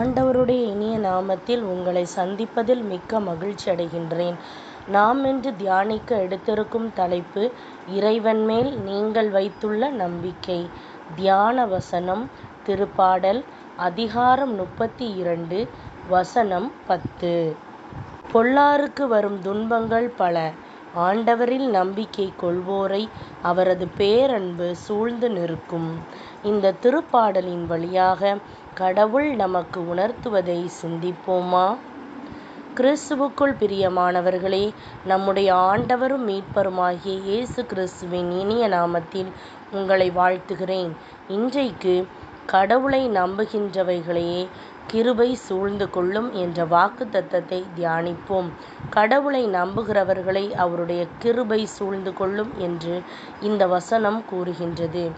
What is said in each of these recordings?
ஆண்டவருடைய இனிய நாமத்தில் உங்களை சந்திப்பதில் மிக்க மகிழ்ச்சி அடைகின்றேன். நாம் இன்று தியானிக்க எடுத்திருக்கும் தலைப்பு இறைவன் மேல் நீங்கள் வைத்துள்ள நம்பிக்கை. தியான வசனம் திருப்பாடல் அதிகாரம் முப்பத்தி இரண்டு வசனம் பத்து. பொல்லாருக்கு வரும் துன்பங்கள் பல. ஆண்டவரில் நம்பிக்கை கொள்வோரை அவரது பேரன்பு சூழ்ந்து நிற்கும். இந்த திருப்பாடலின் வழியாக கடவுள் நமக்கு உணர்த்துவதை சிந்திப்போமா? கிறிஸ்துவுக்குள் பிரியமானவர்களே நம்முடைய ஆண்டவரும் மீட்பருமாகிய இயேசு கிறிஸ்துவின் இனிய நாமத்தில் உங்களை வாழ்த்துகிறேன். இன்றைக்கு கடவுளை நம்புகின்றவைகளையே கிருபை சூழ்ந்து கொள்ளும் என்ற வாக்குத்தத்தத்தை தியானிப்போம். கடவுளை நம்புகிறவர்களை அவருடைய கிருபை சூழ்ந்து கொள்ளும் என்று இந்த வசனம் கூறுகின்றது.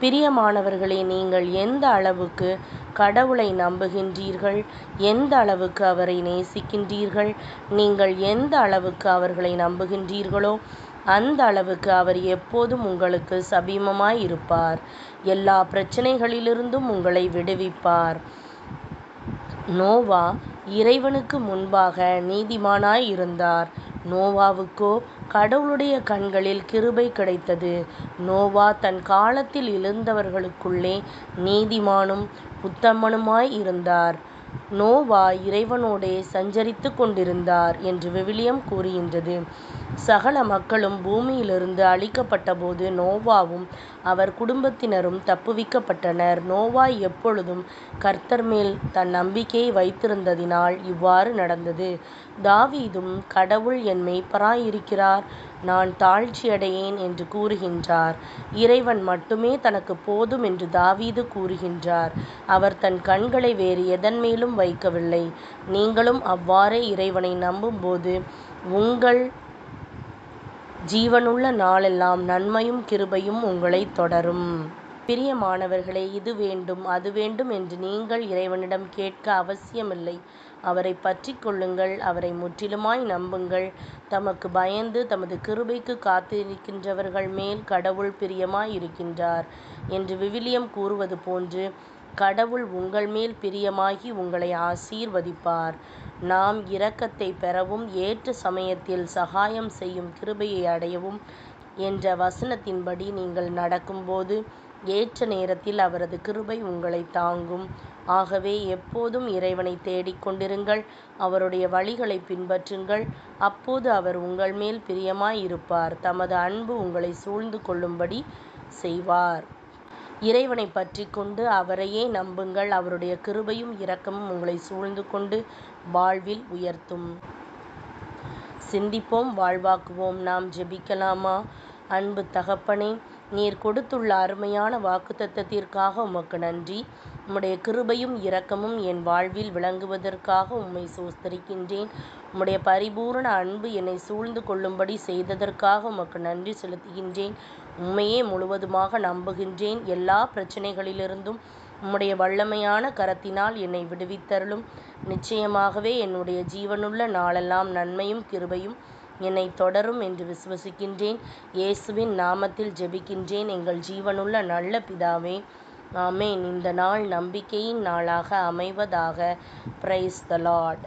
பிரியமானவர்களே நீங்கள் எந்த அளவுக்கு கடவுளை நம்புகின்றீர்கள்? எந்த அளவுக்கு அவரை நேசிக்கின்றீர்கள்? நீங்கள் எந்த அளவுக்கு அவர்களை நம்புகின்றீர்களோ அந்த அளவுக்கு அவர் எப்போதும் உங்களுக்கு சமீபமாய் இருப்பார். எல்லா பிரச்சனைகளிலிருந்தும் உங்களை விடுவிப்பார். நோவா இறைவனுக்கு முன்பாக நீதிமானாய் இருந்தார். நோவாவுக்கோ கடவுளுடைய கண்களில் கிருபை கிடைத்தது. நோவா தன் காலத்தில் இருந்தவர்களுக்குள்ளே நீதிமானும் உத்தமனுமாய் இருந்தார். நோவா இறைவனோடே சஞ்சரித்துக் கொண்டிருந்தார் என்று விவிலியம் கூறுகின்றது. சகல மக்களும் பூமியிலிருந்து அழிக்கப்பட்டபோது நோவாவும் அவர் குடும்பத்தினரும் தப்புவிக்கப்பட்டனர். நோவா எப்பொழுதும் கர்த்தர் மேல் தன் நம்பிக்கையை வைத்திருந்ததினால் இவ்வாறு நடந்தது. தாவீதும் கடவுள் என் மெய்ப்பராயிருக்கிறார் நான் தாழ்ச்சியடையேன் என்று கூறுகின்றார். இறைவன் மட்டுமே தனக்கு போதும் என்று தாவீது கூறுகின்றார். அவர் தன் கண்களை வேறு எதன் மேலும் வைக்கவில்லை. நீங்களும் அவ்வாறே இறைவனை நம்பும்போது உங்கள் ஜீவனுள்ள நாளெல்லாம் நன்மையும் கிருபையும் உங்களைத் தொடரும். பிரியமானவர்களே இது வேண்டும் அது வேண்டும் என்று நீங்கள் இறைவனிடம் கேட்க அவசியமில்லை. அவரைப் பற்றிக் கொள்ளுங்கள் அவரை முற்றிலுமாய் நம்புங்கள். தமக்கு பயந்து தமது கிருபைக்கு காத்திருக்கின்றவர்கள் மேல் கடவுள் பிரியமாய் இருக்கின்றார் என்று விவிலியம் கூறுவது போன்று கடவுள் உங்கள் மேல் பிரியமாகி உங்களை ஆசீர்வதிப்பார். நாம் இரக்கத்தைப் பெறவும் ஏற்ற சமயத்தில் சகாயம் செய்யும் கிருபையை அடையவும் என்ற வசனத்தின்படி நீங்கள் நடக்கும்போது ஏற்ற நேரத்தில் அவரது கிருபை உங்களைத் தாங்கும். ஆகவே எப்போதும் இறைவனைத் தேடிக் கொண்டிருங்கள் அவருடைய வழிகளைப் பின்பற்றுங்கள். அப்போது அவர் உங்கள் மேல் பிரியமாய் இருப்பார் தமது அன்பு உங்களைச் சூழ்ந்து கொள்ளும்படி செய்வார். இறைவனைப் பற்றிக் கொண்டு அவரையே நம்புங்கள் அவருடைய கிருபையும் இரக்கமும் உங்களைச் சூழ்ந்து கொண்டு வாழ்வில் உயர்த்தும். சிந்திப்போம் வாழ்வாக்குவோம் நாம் ஜெபிக்கலாமா? அன்பு தகப்பனே நீர் கொடுத்துள்ள அருமையான வாக்குத்தத்தத்திற்காக உமக்கு நன்றி. உம்முடைய கிருபையும் இரக்கமும் என் வாழ்வில் விளங்குவதற்காக உம்மை சோஸ்தரிக்கின்றேன் உம்முடைய பரிபூரண அன்பு என்னை சூழ்ந்து கொள்ளும்படி செய்ததற்காக உமக்கு நன்றி செலுத்துகின்றேன். உம்மையே முழுவதுமாக நம்புகின்றேன். எல்லா பிரச்சனைகளிலிருந்தும் உம்முடைய வல்லமையான கரத்தினால் என்னை விடுவித்தருளும். நிச்சயமாகவே என்னுடைய ஜீவனுள்ள நாளெல்லாம் நன்மையும் கிருபையும் என்னை தொடரும் என்று விசுவசிக்கின்றேன். இயேசுவின் நாமத்தில் ஜெபிக்கின்றேன் எங்கள் ஜீவனுள்ள நல்ல பிதாவே. ஆமென். இந்த நாள் நம்பிக்கையின் நாளாக அமைவதாக. Praise the lord.